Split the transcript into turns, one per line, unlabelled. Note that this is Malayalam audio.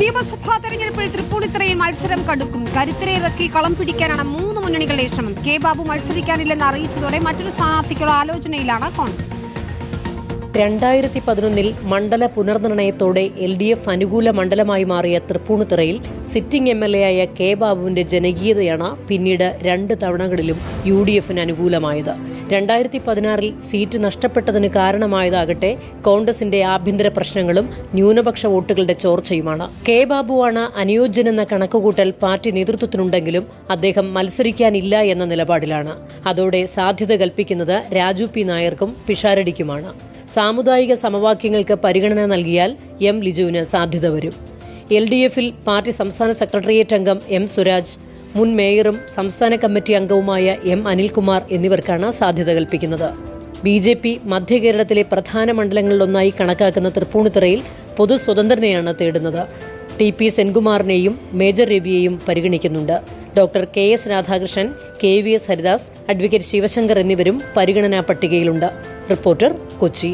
നിയമസഭാ തെരഞ്ഞെടുപ്പിൽ തൃപ്പൂണിത്തറയിൽ മത്സരം കടുക്കും. കരുത്തരെ ഇറക്കി കളം പിടിക്കാനാണ് മൂന്ന് മുന്നണികളുടെ ശ്രമം. കെ ബാബു മത്സരിക്കാനില്ലെന്ന് അറിയിച്ചതോടെ മറ്റൊരു സ്ഥാനാർത്ഥിക്കുള്ള ആലോചനയിലാണ് കോൺഗ്രസ്.
രണ്ടായിരത്തി പതിനൊന്നിൽ മണ്ഡല പുനർനിർണയത്തോടെ എൽ ഡി എഫ് അനുകൂല മണ്ഡലമായി മാറിയ തൃപ്പൂണിത്തുറയിൽ സിറ്റിംഗ് എം എൽ എ ആയ കെ ബാബുവിന്റെ ജനകീയതയാണ് പിന്നീട് രണ്ട് തവണകളിലും യു ഡി എഫിന് അനുകൂലമായത്. രണ്ടായിരത്തി പതിനാറിൽ സീറ്റ് നഷ്ടപ്പെട്ടതിന് കാരണമായതാകട്ടെ കോൺഗ്രസിന്റെ ആഭ്യന്തര പ്രശ്നങ്ങളും ന്യൂനപക്ഷ വോട്ടുകളുടെ ചോർച്ചയുമാണ്. കെ ബാബുവാണ് അനുയോജ്യനെന്ന കണക്കുകൂട്ടൽ പാർട്ടി നേതൃത്വത്തിനുണ്ടെങ്കിലും അദ്ദേഹം മത്സരിക്കാനില്ല എന്ന നിലപാടിലാണ്. അതോടെ സാധ്യത കൽപ്പിക്കുന്നത് രാജു പി നായർക്കും പിഷാരടിക്കുമാണ്. സാമുദായിക സമവാക്യങ്ങൾക്ക് പരിഗണന നൽകിയാൽ എം ലിജുവിന് സാധ്യത വരും. എൽ ഡി എഫിൽ പാർട്ടി സംസ്ഥാന സെക്രട്ടേറിയറ്റ് അംഗം എം സുരാജ് മുൻ മേയറും സംസ്ഥാന കമ്മിറ്റി അംഗവുമായ എം അനിൽകുമാർ എന്നിവർക്കാണ് സാധ്യത കൽപ്പിക്കുന്നത്. ബി ജെ പി മധ്യകേരളത്തിലെ പ്രധാന മണ്ഡലങ്ങളിലൊന്നായി കണക്കാക്കുന്ന തൃപ്പൂണിത്തുറയിൽ പൊതു സ്വതന്ത്രനെയാണ് തേടുന്നത്. ടി പി സെൻകുമാറിനെയും മേജർ രവിയെയും പരിഗണിക്കുന്നുണ്ട്. Doctor K S Radhakrishnan K V S Haridas advocate Sivasankar എന്നിവരും പരിഗണനാ പട്ടികയിലുണ്ട്. റിപ്പോർട്ടർ കൊച്ചി